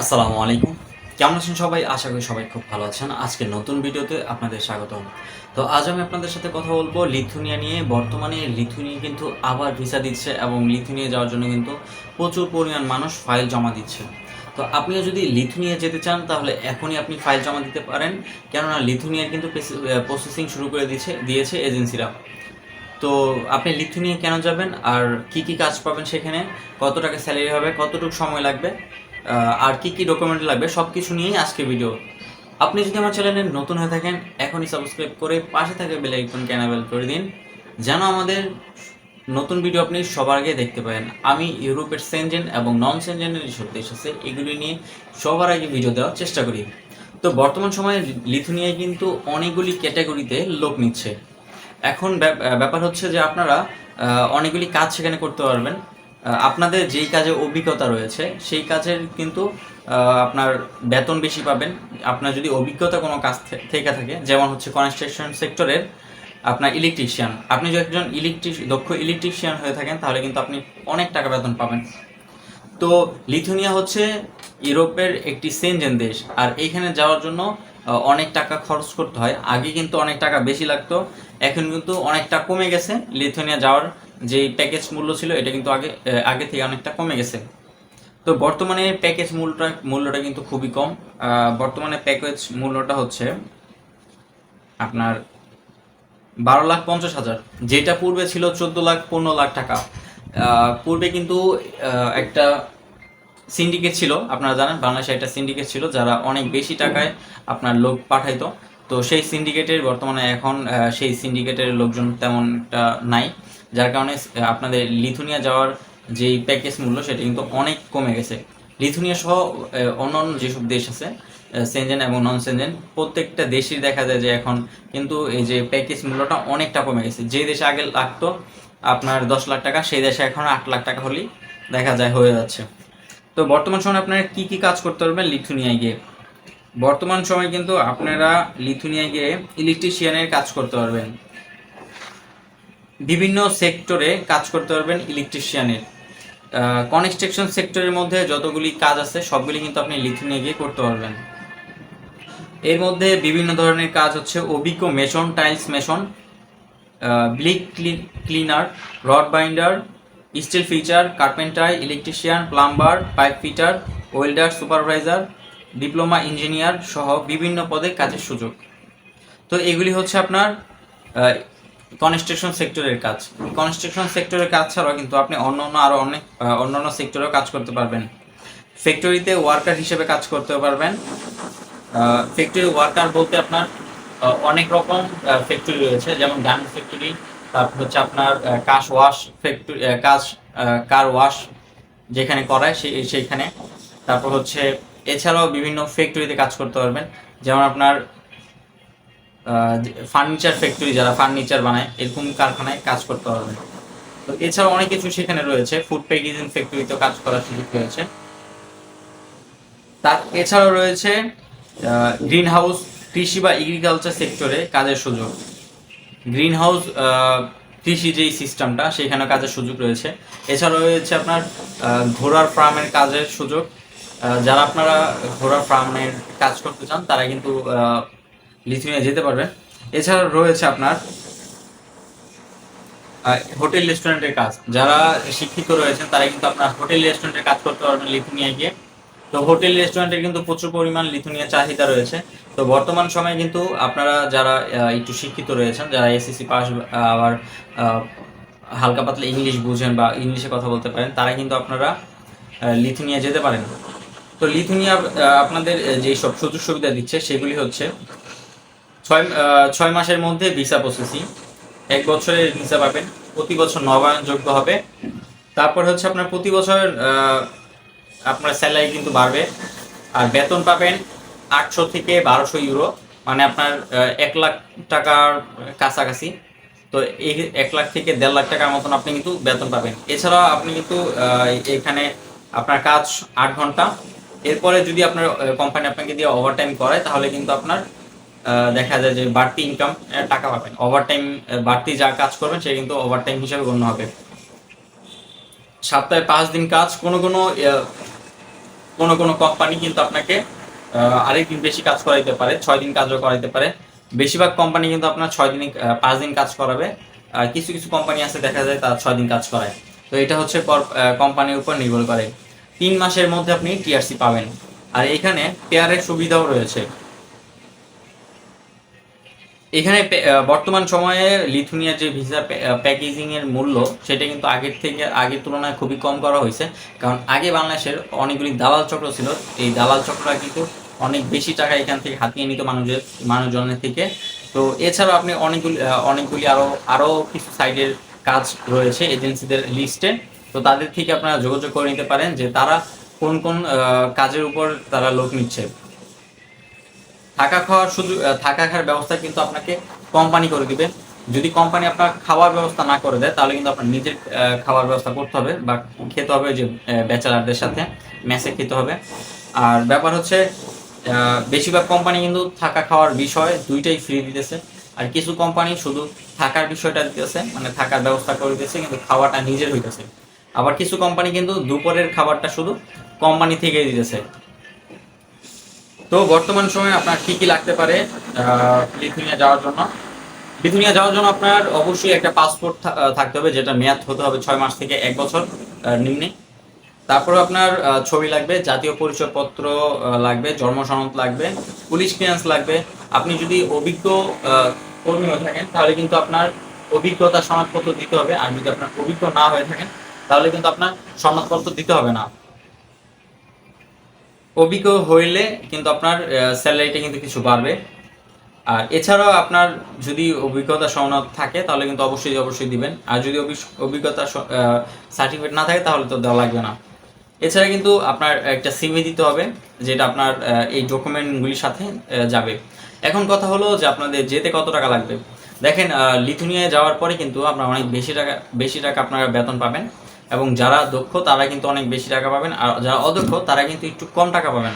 আসসালামু আলাইকুম। কেমন আছেন সবাই? আশা করি সবাই খুব ভালো আছেন। আজকে নতুন ভিডিওতে আপনাদের স্বাগতম। তো আজ আমি আপনাদের সাথে কথা বলব লিথুনিয়া নিয়ে। বর্তমানে লিথুনিয়া কিন্তু আবার ভিসা দিচ্ছে এবং লিথুনিয়া যাওয়ার জন্য কিন্তু প্রচুর পরিমাণ মানুষ ফাইল জমা দিচ্ছে। তো আপনিও যদি লিথুনিয়া যেতে চান, তাহলে এখনই আপনি ফাইল জমা দিতে পারেন। কেননা লিথুনিয়ার কিন্তু প্রসেসিং শুরু করে দিয়েছে দিয়েছে এজেন্সিরা। তো আপনি লিথুনিয়া কেন যাবেন? আর কি কি কাজ পাবেন সেখানে? কত টাকা স্যালারি হবে? কতটুকু সময় লাগবে? আর কি কি ডকুমেন্ট লাগবে সব কিছু নিয়েই আজকে ভিডিও আপনি যদি আমার চ্যানেলে নতুন হয়ে থাকেন, এখনই সাবস্ক্রাইব করে পাশে থাকা বেল আইকন ক্যানাবেল করে দিন, যেন আমাদের নতুন ভিডিও আপনি সবার আগে দেখতে পারেন। আমি ইউরোপের সেনজেন এবং নন সেনজেনের যেসব দেশ আছে এগুলি নিয়ে সবার আগে ভিডিও দেওয়ার চেষ্টা করি। তো বর্তমান সময়ে লিথুনিয়ায় কিন্তু অনেকগুলি ক্যাটাগরিতে লোক নিচ্ছে। এখন ব্যাপ- ব্যাপার হচ্ছে যে আপনারা অনেকগুলি কাজ সেখানে করতে পারবেন। আপনাদের যেই কাজে অভিজ্ঞতা রয়েছে, সেই কাজের কিন্তু আপনার বেতন বেশি পাবেন। আপনার যদি অভিজ্ঞতা কোনো কাজ থেকে থাকে, যেমন হচ্ছে কনস্ট্রাকশন সেক্টরের আপনার ইলেকট্রিশিয়ান আপনি যদি একজন ইলেকট্রিক দক্ষ ইলেকট্রিশিয়ান হয়ে থাকেন, তাহলে কিন্তু আপনি অনেক টাকা বেতন পাবেন। তো লিথুনিয়া হচ্ছে ইউরোপের একটি সেনজেন দেশ, আর এইখানে যাওয়ার জন্য অনেক টাকা খরচ করতে হয়। আগে কিন্তু অনেক টাকা বেশি লাগতো, এখন কিন্তু অনেকটা কমে গেছে লিথুনিয়া যাওয়ার যে প্যাকেজ মূল্য ছিল, এটা কিন্তু আগে আগে থেকে অনেকটা কমে গেছে। তো বর্তমানে প্যাকেজ মূল্যটা মূল্যটা কিন্তু খুবই কম। বর্তমানে প্যাকেজ মূল্যটা হচ্ছে আপনার বারো লাখ পঞ্চাশ হাজার। যেটা পূর্বে ছিল চোদ্দ লাখ, পনেরো লাখ টাকা। পূর্বে কিন্তু একটা সিন্ডিকেট ছিল, আপনারা জানেন, বাংলাদেশে একটা সিন্ডিকেট ছিল যারা অনেক বেশি টাকায় আপনার লোক পাঠাইতো। তো সেই সিন্ডিকেটের বর্তমানে এখন সেই সিন্ডিকেটের লোকজন তেমন একটা নাই। যার কারণে আপনাদের লিথুনিয়া যাওয়ার যেই প্যাকেজ মূল্য, সেটা কিন্তু অনেক কমে গেছে। লিথুনিয়া সহ অন্য অন্য যেসব দেশ আছে সেনজেন এবং নন সেনজেন প্রত্যেকটা দেশই দেখা যায় যে এখন কিন্তু এই যে প্যাকেজ মূল্যটা অনেকটা কমে গেছে। যে দেশে আগে লাগতো আপনার দশ লাখ টাকা, সেই দেশে এখন আট লাখ টাকা হলেই দেখা যায় হয়ে যাচ্ছে। তো বর্তমান সময়ে আপনারা কি কি কাজ করতে পারবেন লিথুনিয়ায় গিয়ে? বর্তমান সময় কিন্তু আপনারা লিথুনিয়ায় গিয়ে ইলেকট্রিশিয়ানের কাজ করতে পারবেন। বিভিন্ন সেক্টরে কাজ করতে পারবেন ইলেকট্রিশিয়ানের। কনস্ট্রাকশন সেক্টরের মধ্যে যতগুলি কাজ আছে, সবগুলি কিন্তু আপনি লিখে নিয়ে গিয়ে করতে পারবেন। এর মধ্যে বিভিন্ন ধরনের কাজ হচ্ছে অভিজ্ঞ mason tiles mason bleak cleaner rod binder steel fixer carpenter electrician plumber pipe fitter welder supervisor diploma engineer সহ বিভিন্ন পদে কাজের সুযোগ। তো এগুলি হচ্ছে আপনার কনস্ট্রাকশন সেক্টরের কাজ। কনস্ট্রাকশন সেক্টরের কাজ ছাড়াও কিন্তু আপনি অন্য অন্য আরও অনেক আহ, অন্যান্য সেক্টরেও কাজ করতে পারবেন। ফ্যাক্টরিতে ওয়ার্কার হিসেবে কাজ করতে পারবেন। ফ্যাক্টরি ওয়ার্কার বলতে আপনার অনেক রকম ফ্যাক্টরি রয়েছে। যেমন গার্মেন্টস ফ্যাক্টরি তারপর হচ্ছে আপনার কাশ ওয়াশ ফ্যাক্টরি কাশ কার ওয়াশ যেখানে করায় সেই সেইখানে। তারপর হচ্ছে এছাড়াও বিভিন্ন ফ্যাক্টরিতে কাজ করতে পারবেন। যেমন আপনার ফার্নিচার ফ্যাক্টরি যারা ফার্নিচার বানায়, এরকম কারখানায় কাজ করতে পারবেন তো এছাড়াও অনেক কিছু সেখানে রয়েছে। ফুড প্যাকেজিং ফ্যাক্টরিতেও কাজ করার সুযোগ রয়েছে। তার এছাড়াও রয়েছে গ্রিন হাউস কৃষি বা এগ্রিকালচার সেক্টরে কাজের সুযোগ। গ্রিন হাউস কৃষি যেই সিস্টেমটা সেখানে কাজের সুযোগ রয়েছে। এছাড়াও রয়েছে আপনার ঘোড়ার ফার্মের কাজের সুযোগ। যারা আপনারা ঘোড়ার ফার্মের কাজ করতে চান, তারা কিন্তু লিথুনিয়া যেতে পারবেন এছাড়া রয়েছে আপনার হোটেল রেস্টুরেন্টের কাজ। যারা শিক্ষিত রয়েছেন, তারা কিন্তু আপনার হোটেল রেস্টুরেন্টের কাজ করতে পারবেন লিথুনিয়ায় গিয়ে। তো হোটেল রেস্টুরেন্টের কিন্তু প্রচুর পরিমাণ লিথুনিয়া চাহিদা রয়েছে। তো বর্তমান সময়ে কিন্তু আপনারা যারা একটু শিক্ষিত রয়েছেন, যারা এসএসসি পাস, আবার হালকা পাতলা ইংলিশ বুঝেন বা ইংলিশে কথা বলতে পারেন তারা কিন্তু আপনারা লিথুনিয়া যেতে পারেন। তো লিথুনিয়া আপনাদের যেই সব সুযোগ সুবিধা দিচ্ছে, সেগুলি হচ্ছে ছয় ছয় মাসের মধ্যে ভিসা প্রসেসিং। এক বছরের ভিসা পাবেন, প্রতি বছর নবায়নযোগ্য হবে। তারপর হচ্ছে আপনার প্রতি বছর আপনার স্যালারি কিন্তু বাড়বে। আর বেতন পাবেন আটশো থেকে বারোশো ইউরো মানে আপনার এক লাখ টাকার কাছাকাছি। তো এই এক লাখ থেকে দেড় লাখ টাকার মতন আপনি কিন্তু বেতন পাবেন। এছাড়া আপনি কিন্তু এখানে আপনার কাজ আট ঘণ্টা। এরপরে যদি আপনার কোম্পানি আপনাকে দিয়ে ওভারটাইম করায়, তাহলে কিন্তু আপনার দেখা যায় যে বাড়তি ইনকাম টাকা পাবেন ওভারটাইম বাড়তি যা কাজ করবেন, সে কিন্তু ওভারটাইম হিসেবে গণ্য হবে। সপ্তাহে পাঁচ দিন কাজ, কোনো কোনো কোনো কোনো কোম্পানি কিন্তু আপনাকে আরেকদিন বেশি কাজ করাইতে পারে, ছয় দিন কাজও করাইতে পারে। বেশিরভাগ কোম্পানি কিন্তু আপনার ছয় দিন পাঁচ দিন কাজ করাবে। কিছু কিছু কোম্পানি আছে, দেখা যায় তারা ছয় দিন কাজ করায়। তো এটা হচ্ছে কোম্পানির উপর নির্ভর করে। তিন মাসের মধ্যে আপনি টিআরসি পাবেন। আর এখানে পেয়ারের সুবিধাও রয়েছে। এখানে বর্তমান সময়ে লিথুনিয়া যে ভিসা প্যাকেজিং এর মূল্য, সেটা কিন্তু আগের থেকে, আগের তুলনায় খুবই কম করা হয়েছে। কারণ আগে বাংলাদেশের অনেকগুলি দালাল চক্র ছিল। এই দালাল চক্ররা কিন্তু অনেক বেশি টাকা এখান থেকে হাতিয়ে নিত মানুষের, মানুষজনের থেকে। তো এছাড়াও আপনি অনেকগুলি অনেকগুলি আরও আরও কিছু সাইডের কাজ রয়েছে, এজেন্সিদের লিস্টে। তো তাদের থেকে আপনারা যোগাযোগ করে নিতে পারেন যে তারা কোন কোন কাজের উপর তারা লোক নিচ্ছে। থাকা খাওয়ার শুধু থাকা খাওয়ার ব্যবস্থা কিন্তু আপনাকে কোম্পানি করে দিবে। যদি কোম্পানি আপনার খাওয়ার ব্যবস্থা না করে দেয়, তাহলে কিন্তু আপনার নিজের খাওয়ার ব্যবস্থা করতে হবে বা খেতে হবে যে ব্যাচেলারদের সাথে মেসে খেতে হবে। আর ব্যাপার হচ্ছে বেশিরভাগ কোম্পানি কিন্তু থাকা খাওয়ার বিষয় দুইটাই ফ্রি দিতেছে। আর কিছু কোম্পানি শুধু থাকার বিষয়টা দিতেছে মানে থাকার ব্যবস্থা করে দিতেছে, কিন্তু খাওয়াটা নিজের হইতেছে। আবার কিছু কোম্পানি কিন্তু দুপুরের খাবারটা শুধু কোম্পানি থেকে দিতেছে। তো বর্তমান সময়ে আপনার কি কি লাগতে পারে লিথুনিয়া যাওয়ার জন্য? লিথুনিয়া যাওয়ার জন্য আপনার অবশ্যই একটা পাসপোর্ট থাকতে হবে, যেটা মেয়াদ হতে হবে ছয় মাস থেকে এক বছর নিম্নে। তারপরে আপনার ছবি লাগবে, জাতীয় পরিচয়পত্র লাগবে, জন্ম সনদ লাগবে, পুলিশ ক্লিয়ারেন্স লাগবে। আপনি যদি অভিজ্ঞ কর্মী হয়ে থাকেন, তাহলে কিন্তু আপনার অভিজ্ঞতা সনদপত্র দিতে হবে। আর যদি আপনার অভিজ্ঞ না হয়ে থাকেন, তাহলে কিন্তু আপনার সনদপত্র দিতে হবে না। অভিজ্ঞ হইলে কিন্তু আপনার স্যালারিটা কিন্তু কিছু বাড়বে। আর এছাড়াও আপনার যদি অভিজ্ঞতা সনদ থাকে, তাহলে কিন্তু অবশ্যই অবশ্যই দিবেন। আর যদি অভিজ্ঞতা সার্টিফিকেট না থাকে, তাহলে তো দেওয়া লাগবে না। এছাড়া কিন্তু আপনার একটা সিভি দিতে হবে, যেটা আপনার এই ডকুমেন্টগুলির সাথে যাবে। এখন কথা হলো যে আপনাদের যেতে কত টাকা লাগবে? দেখেন লিথুনিয়ায় যাওয়ার পরে কিন্তু আপনার অনেক বেশি টাকা বেশি টাকা আপনারা বেতন পাবেন। এবং যারা দক্ষ, তারা কিন্তু অনেক বেশি টাকা পাবেন। আর যারা অদক্ষ, তারা কিন্তু একটু কম টাকা পাবেন।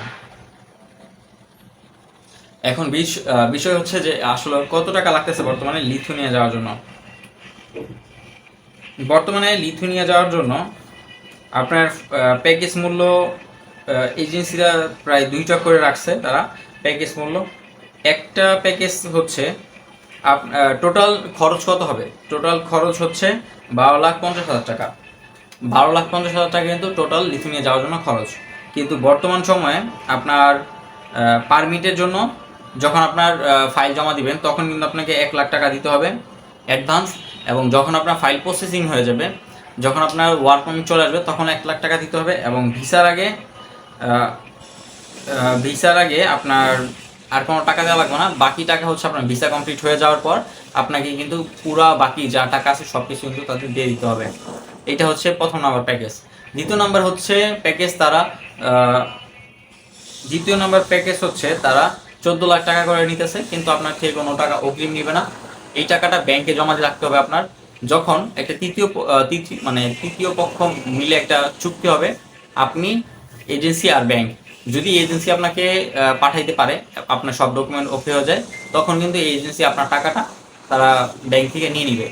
এখন বিষ- বিষয় হচ্ছে যে, আসলে কত টাকা লাগতেছে বর্তমানে লিথুনিয়া যাওয়ার জন্য? বর্তমানে লিথুনিয়া যাওয়ার জন্য আপনার প্যাকেজ মূল্য এজেন্সিরা প্রায় দুইটা করে রাখছে তারা প্যাকেজ মূল্য। একটা প্যাকেজ হচ্ছে টোটাল খরচ কত হবে? টোটাল খরচ হচ্ছে বারো লাখ পঞ্চাশ হাজার টাকা। বারো লাখ পঞ্চাশ হাজার টাকা কিন্তু টোটাল লিথুনিয়া যাওয়ার জন্য খরচ। কিন্তু বর্তমান সময়ে আপনার পারমিটের জন্য যখন আপনার ফাইল জমা দিবেন, তখন কিন্তু আপনাকে এক লাখ টাকা দিতে হবে অ্যাডভান্স এবং যখন আপনার ফাইল প্রসেসিং হয়ে যাবে, যখন আপনার ওয়ার্ক পারমিট চলে আসবে, তখন এক লাখ টাকা দিতে হবে এবং ভিসার আগে ভিসার আগে আপনার আর কোনো টাকা দেওয়া লাগবে না। বাকি টাকা হচ্ছে আপনার ভিসা কমপ্লিট হয়ে যাওয়ার পর আপনাকে কিন্তু পুরা বাকি যা টাকা আছে সব কিছু কিন্তু তাদের দিয়ে দিতে হবে। এটা হচ্ছে প্রথম নাম্বার প্যাকেজ দ্বিতীয় নাম্বার হচ্ছে প্যাকেজ তারা দ্বিতীয় নাম্বার প্যাকেজ হচ্ছে তারা চোদ্দ লাখ টাকা করে নিতেছে, কিন্তু আপনার থেকে কোনো টাকা অগ্রিম নিবে না। এই টাকাটা ব্যাংকে জমা রাখতে হবে আপনার। যখন একটা তৃতীয় মানে তৃতীয় পক্ষ মিলে একটা চুক্তি হবে, আপনি এজেন্সি আর ব্যাংক যদি এজেন্সি আপনাকে পাঠাইতে পারে, আপনার সব ডকুমেন্ট ওকে হয়ে যায়, তখন কিন্তু এই এজেন্সি আপনার টাকাটা তারা ব্যাংক থেকে নিয়ে নিবে।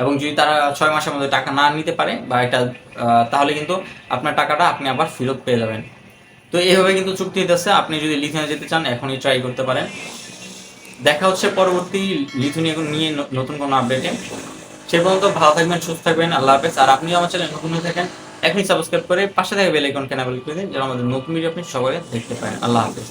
এবং যদি তারা ছয় মাসের মধ্যে টাকা না নিতে পারে বা এটা তাহলে কিন্তু আপনার টাকাটা আপনি আবার ফেরত পেয়ে যাবেন। তো এইভাবে কিন্তু চুক্তি হইতেছে। আপনি যদি লিথুনিয়া যেতে চান, এখনই ট্রাই করতে পারেন। দেখা হচ্ছে পরবর্তী লিথুনিয়া নিয়ে নতুন কোনো আপডেটে সে পর্যন্ত ভালো থাকবেন, সুস্থ থাকবেন। আল্লাহ হাফেজ। আর আপনি আমার চ্যানেল নতুন হয়ে থাকেন, এখনই সাবস্ক্রাইব করে পাশে থেকে বেল আইকন কেনাবেল করে দিন, যেন আমাদের নতুন ভিডিও আপনি সবাই দেখতে পারেন। আল্লাহ হাফেজ।